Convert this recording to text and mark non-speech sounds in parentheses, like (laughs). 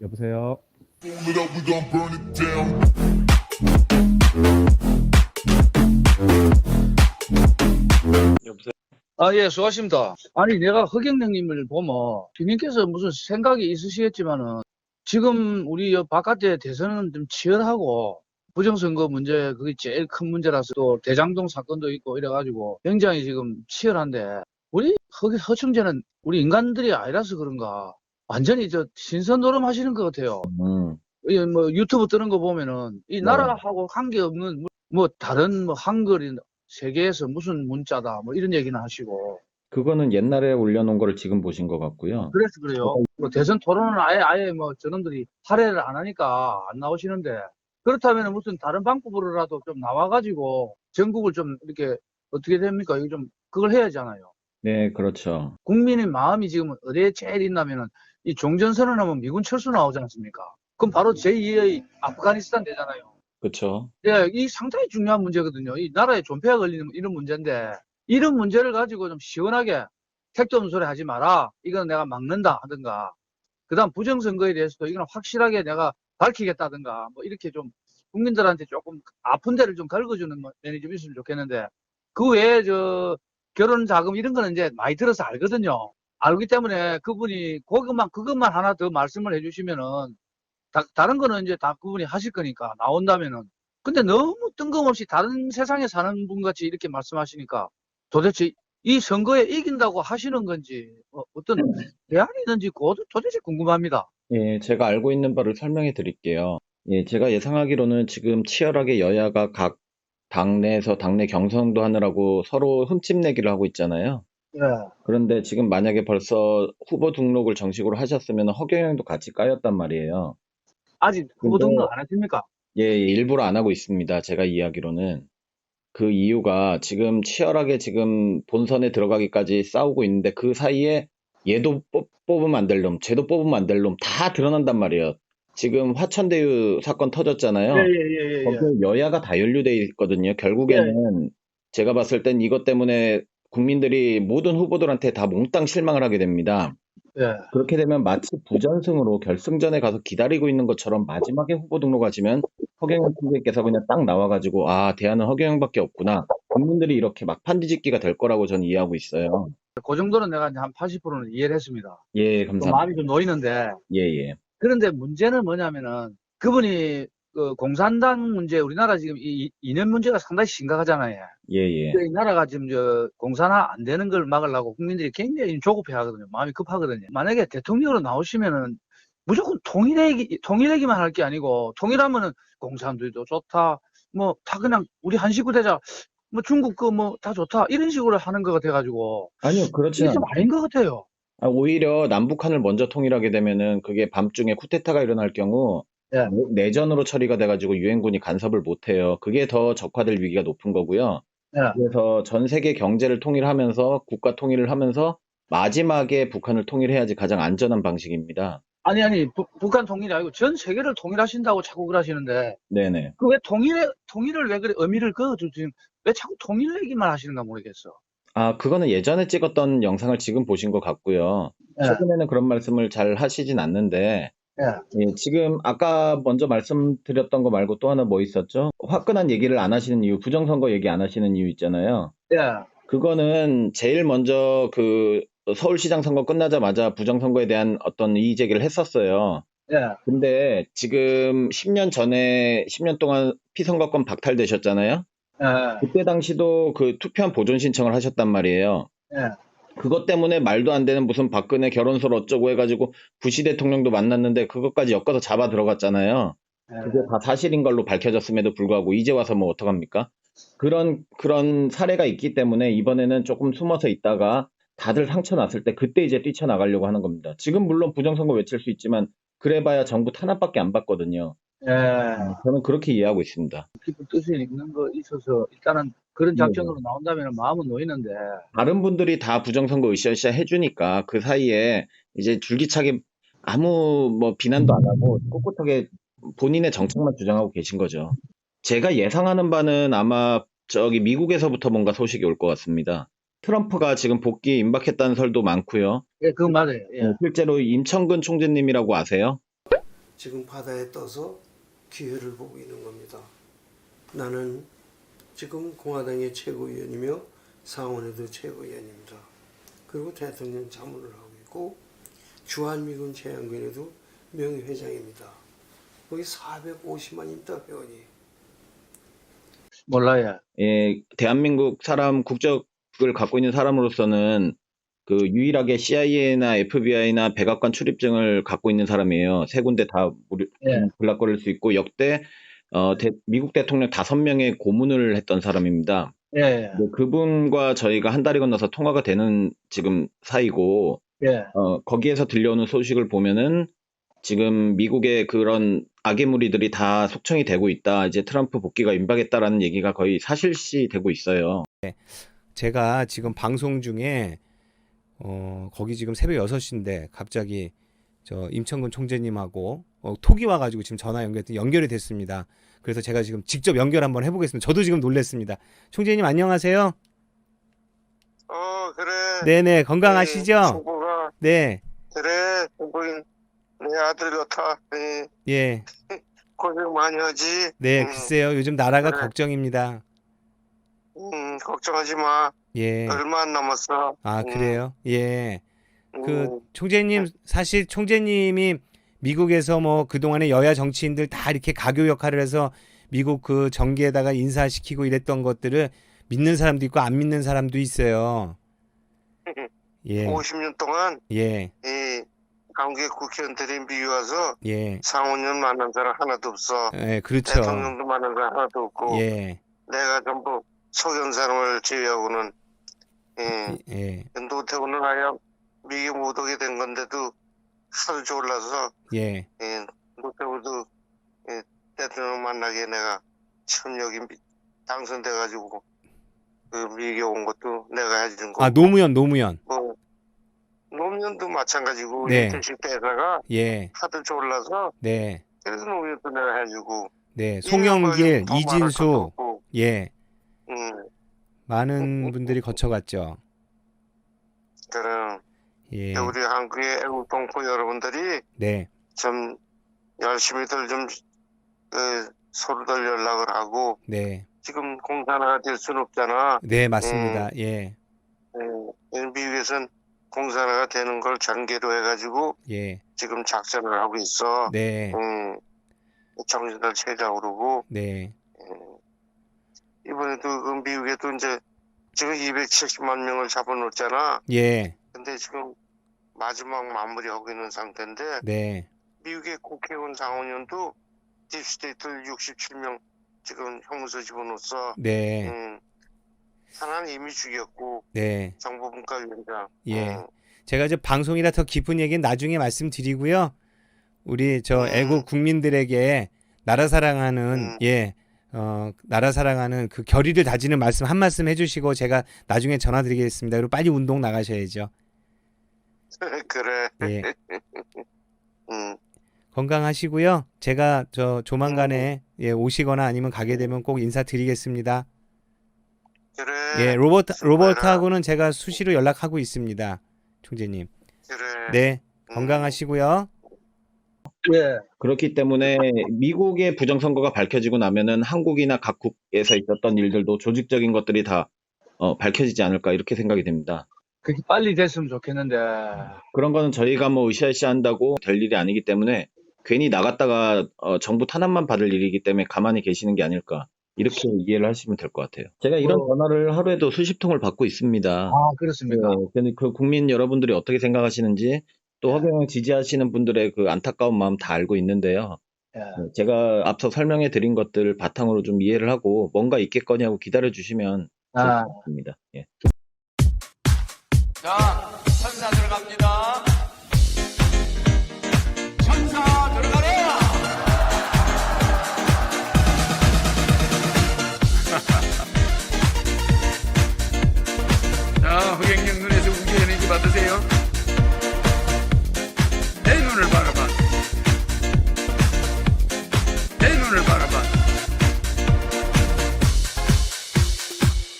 여보세요. 아, 예, 수고하십니다. 아니, 내가 허경영님을 보면, 주님께서 무슨 생각이 있으시겠지만은, 지금 우리 여 바깥에 대선은 좀 치열하고, 부정선거 문제, 그게 제일 큰 문제라서 또 대장동 사건도 있고 이래가지고 굉장히 지금 치열한데, 우리 허, 허충재는 우리 인간들이 아니라서 그런가, 완전히 저 신선 노름 하시는 것 같아요. 음, 이 뭐 유튜브 뜨는 거 보면은 이 네. 나라하고 관계없는 뭐- 뭐 다른 뭐 한글이 세계에서 무슨 문자다 뭐 이런 얘기는 하시고 그거는 옛날에 올려놓은 거를 지금 보신 것 같고요. 그래서 그래요. 뭐 대선 토론은 아예 아예 뭐 저놈들이 할애를 안 하니까 안 나오시는데 그렇다면 무슨 다른 방법으로라도 좀 나와가지고 전국을 좀 이렇게 어떻게 됩니까? 이거 좀 그걸 해야잖아요. 네, 그렇죠. 국민의 마음이 지금 어디에 제일 있냐면은 이 종전선언하면 미군 철수 나오지 않습니까? 그럼 바로 제2의 아프가니스탄 되잖아요. 그렇죠. 예, 이 상당히 중요한 문제거든요. 이 나라에 존폐가 걸리는 이런 문제인데, 이런 문제를 가지고 좀 시원하게 택도 없는 소리 하지 마라. 이건 내가 막는다 하든가. 그 다음 부정선거에 대해서도 이건 확실하게 내가 밝히겠다든가. 뭐 이렇게 좀 국민들한테 조금 아픈 데를 좀 긁어주는 뭐 면이 좀 있으면 좋겠는데, 그 외에 저 결혼 자금 이런 거는 이제 많이 들어서 알거든요. 알기 때문에 그분이 그것만, 그것만 하나 더 말씀을 해주시면은 다, 른 거는 이제 다 그분이 하실 거니까 나온다면은 근데 너무 뜬금없이 다른 세상에 사는 분 같이 이렇게 말씀하시니까 도대체 이 선거에 이긴다고 하시는 건지 어, 떤 대안이 있는지 그것도 도대체 궁금합니다. 예, 제가 알고 있는 바를 설명해 드릴게요. 예, 제가 예상하기로는 지금 치열하게 여야가 각 당내에서 당내 경선도 하느라고 서로 흠집내기를 하고 있잖아요. 예. 그런데 지금 만약에 벌써 후보 등록을 정식으로 하셨으면 허경영도 같이 까였단 말이에요. 아직 후보 등록 안 했습니까? 예, 예, 일부러 안 하고 있습니다. 제가 이야기로는. 그 이유가 지금 치열하게 지금 본선에 들어가기까지 싸우고 있는데 그 사이에 얘도 뽑, 뽑으면 안 될 놈, 쟤도 뽑으면 안 될 놈 다 드러난단 말이에요. 지금 화천대유 사건 터졌잖아요. 예예예 예, 거기에 여야가 다 연루돼 있거든요. 결국에는 제가 봤을 땐 이것 때문에 국민들이 모든 후보들한테 다 몽땅 실망을 하게 됩니다. 예. 그렇게 되면 마치 부전승으로 결승전에 가서 기다리고 있는 것처럼 마지막에 후보 등록하시면 허경영 선생님께서 그냥 딱 나와가지고 아 대안은 허경영밖에 없구나 국민들이 이렇게 막판 뒤집기가 될 거라고 저는 이해하고 있어요. 그 정도는 내가 한 80%는 이해를 했습니다. 예그 감사합니다. 마음이 좀 놓이는데 예 예 그런데 문제는 뭐냐면은 그분이 그 공산당 문제 우리나라 지금 이 이념 문제가 상당히 심각하잖아요. 예예 이 나라가 지금 저 공산화 안 되는 걸 막으려고 국민들이 굉장히 조급해 하거든요. 마음이 급하거든요. 만약에 대통령으로 나오시면은 무조건 통일얘기, 통일얘기만 할 게 아니고 통일하면은 공산주의도 좋다. 뭐 다 그냥 우리 한 식구 되자. 뭐 중국 그 뭐 다 좋다. 이런 식으로 하는 거가 돼가지고 아니요 그렇지 이게 좀 않아요. 아닌 것 같아요. 아, 오히려 남북한을 먼저 통일하게 되면은 그게 밤중에 쿠데타가 일어날 경우 예. 내- 내전으로 처리가 돼 가지고 유엔군이 간섭을 못 해요. 그게 더 적화될 위기가 높은 거고요. 예. 그래서 전 세계 경제를 통일하면서 국가 통일을 하면서 마지막에 북한을 통일해야지 가장 안전한 방식입니다. 아니 아니 북- 북한 통일이 아니고 전 세계를 통일하신다고 자꾸 그러시는데 네네. 그 왜 통일에 통일을 왜 그래 의미를 그어주지 왜 자꾸 통일 얘기만 하시는가 모르겠어. 아, 그거는 예전에 찍었던 영상을 지금 보신 것 같고요. 예. 최근에는 그런 말씀을 잘 하시진 않는데, 예. 예, 지금 아까 먼저 말씀드렸던 거 말고 또 하나 뭐 있었죠? 화끈한 얘기를 안 하시는 이유, 부정선거 얘기 안 하시는 이유 있잖아요. 예. 그거는 제일 먼저 그 서울시장 선거 끝나자마자 부정선거에 대한 어떤 이의 제기를 했었어요. 예. 근데 지금 10년 전에 10년 동안 피선거권 박탈되셨잖아요. 예. 그때 당시도 그 투표한 보존 신청을 하셨단 말이에요. 예. 그것 때문에 말도 안 되는 무슨 박근혜 결혼설 어쩌고 해가지고 부시 대통령도 만났는데 그것까지 엮어서 잡아 들어갔잖아요. 그게 다 사실인 걸로 밝혀졌음에도 불구하고 이제 와서 뭐 어떡합니까? 그런 그런 사례가 있기 때문에 이번에는 조금 숨어서 있다가 다들 상처 났을 때 그때 이제 뛰쳐나가려고 하는 겁니다. 지금 물론 부정선거 외칠 수 있지만 그래봐야 정부 탄압밖에 안 받거든요. 예. 저는 그렇게 이해하고 있습니다. 깊은 뜻이 있는 거 있어서 일단은 그런 작전으로 나온다면 마음은 놓이는데 다른 분들이 다 부정선거 으쌰으쌰 해주니까 그 사이에 이제 줄기차게 아무 뭐 비난도 안 하고 꿋꿋하게 본인의 정책만 주장하고 계신 거죠. 제가 예상하는 바는 아마 저기 미국에서부터 뭔가 소식이 올 것 같습니다. 트럼프가 지금 복귀에 임박했다는 설도 많고요. 예, 그건 맞아요. 예. 실제로 임청근 총재님이라고 아세요? 지금 바다에 떠서 기회를 보고 있는 겁니다. 나는 지금 공화당의 최고위원이며 상원에도 최고위원입니다. 그리고 대통령 자문을 하고 있고 주한미군 제안군에도 명예회장입니다. 거기 450만입니다 회원이. 몰라요. 예, 대한민국 사람 국적을 갖고 있는 사람으로서는 그 유일하게 CIA나 FBI나 백악관 출입증을 갖고 있는 사람이에요. 세 군데 다 무료 예. 불락거릴 수 있고 역대 어, 대- 미국 대통령 다섯 명의 고문을 했던 사람입니다. 예, 예. 뭐 그분과 저희가 한 달이 건너서 통화가 되는 지금 사이고 예. 어, 거기에서 들려오는 소식을 보면은 지금 미국의 그런 악의 무리들이 다 속청이 되고 있다. 이제 트럼프 복귀가 임박했다라는 얘기가 거의 사실시 되고 있어요. 제가 지금 방송 중에 어 거기 지금 새벽 6시인데 갑자기 저 임천근 총재님하고 어, 톡이 와가지고 지금 전화 연결 연결이 됐습니다. 그래서 제가 지금 직접 연결 한번 해보겠습니다. 저도 지금 놀랬습니다. 총재님 안녕하세요. 어 그래. 네네 건강하시죠? 친구가 네, 그래 친구인 내 아들 같아. 예, 예, (laughs) 고생 많이 하지. 네 음, 글쎄요 요즘 나라가. 걱정입니다. 음, 걱정하지 마. 예, 얼마 안 남았어. 아 음, 그래요? 예, 그 음, 총재님 사실 총재님이 미국에서 뭐 그동안에 여야 정치인들 다 이렇게 가교 역할을 해서 미국 그 정계에다가 인사시키고 이랬던 것들을 믿는 사람도 있고 안 믿는 사람도 있어요. (laughs) 예, 50년 동안 예, 이 강국의 국회의원들이 미국 와서 예, 상원의원 만난 사람 하나도 없어. 예, 그렇죠. 대통령도 만난 사람 하나도 없고 예, 내가 전부 소견 사람을 제외하고는 예, 예, 노태우는 아예 미국 못 오게 된 건데도 하도 졸라서 예, 예, 노태우도 예, 대통령 만나게 내가 처음 여기 미- 당선돼가지고 그 미국에 온 것도 내가 해준 거고. 아 노무현, 노무현, 뭐 노무현도 마찬가지고 네. 이태식 대사가 예, 하도 졸라서 네, 그래서 노무현도 내가 해주고 네, 송영길, 것도 이진수, 예, 음, 많은 분들이 거쳐갔죠. 그런 예, 우리 한국의 애국 동포 여러분들이 네, 좀 열심히들 좀 그, 서로들 연락을 하고 네, 지금 공산화가 될 수는 없잖아. 네, 맞습니다. 예, 예, 미국에선 공산화가 되는 걸 전개로 해가지고 예, 지금 작전을 하고 있어. 네, 음, 정신을 그러고 네, 이번에도 그 미국에도 이제 지금 270만 명을 잡아놓았잖아. 예, 근데 지금 마지막 마무리하고 있는 상태인데 네, 미국의 국회의원 상원의원도 딥스테이트를 67명 지금 형무소 집어넣었어. 네, 음, 하나는 이미 죽였고 네. 정보분과위원장. 예. 음, 제가 이제 방송이라 더 깊은 얘기는 나중에 말씀드리고요. 우리 저 음. 애국 국민들에게 나라 사랑하는 음. 예, 어, 나라 사랑하는 그 결의를 다지는 말씀 한 말씀 해주시고 제가 나중에 전화드리겠습니다. 그리고 빨리 운동 나가셔야죠. (laughs) 그래. 예, (laughs) 음, 건강하시고요. 제가 저 조만간에 예, 오시거나 아니면 가게 되면 꼭 인사드리겠습니다. 그래. 예, 로버트. 로버트하고는 제가 수시로 연락하고 있습니다, 총재님. 그래. 네, 음, 건강하시고요. 예. 그렇기 때문에 미국의 부정선거가 밝혀지고 나면은 한국이나 각국에서 있었던 일들도 조직적인 것들이 다 어, 밝혀지지 않을까 이렇게 생각이 됩니다. 그게 빨리 됐으면 좋겠는데. 그런 거는 저희가 뭐 으쌰으쌰 한다고 될 일이 아니기 때문에 괜히 나갔다가 어, 정부 탄압만 받을 일이기 때문에 가만히 계시는 게 아닐까 이렇게 이해를 하시면 될 것 같아요. 제가 이런 뭐- 전화를 하루에도 수십 통을 받고 있습니다. 아, 그렇습니까? 네, 근데 그 국민 여러분들이 어떻게 생각하시는지 또 허경영 지지하시는 분들의 그 안타까운 마음 다 알고 있는데요. 예. 네, 제가 앞서 설명해 드린 것들 바탕으로 좀 이해를 하고 뭔가 있겠거니 하고 기다려 주시면 좋을 아, 것 같습니다. 예. 자, 천사 들어갑니다.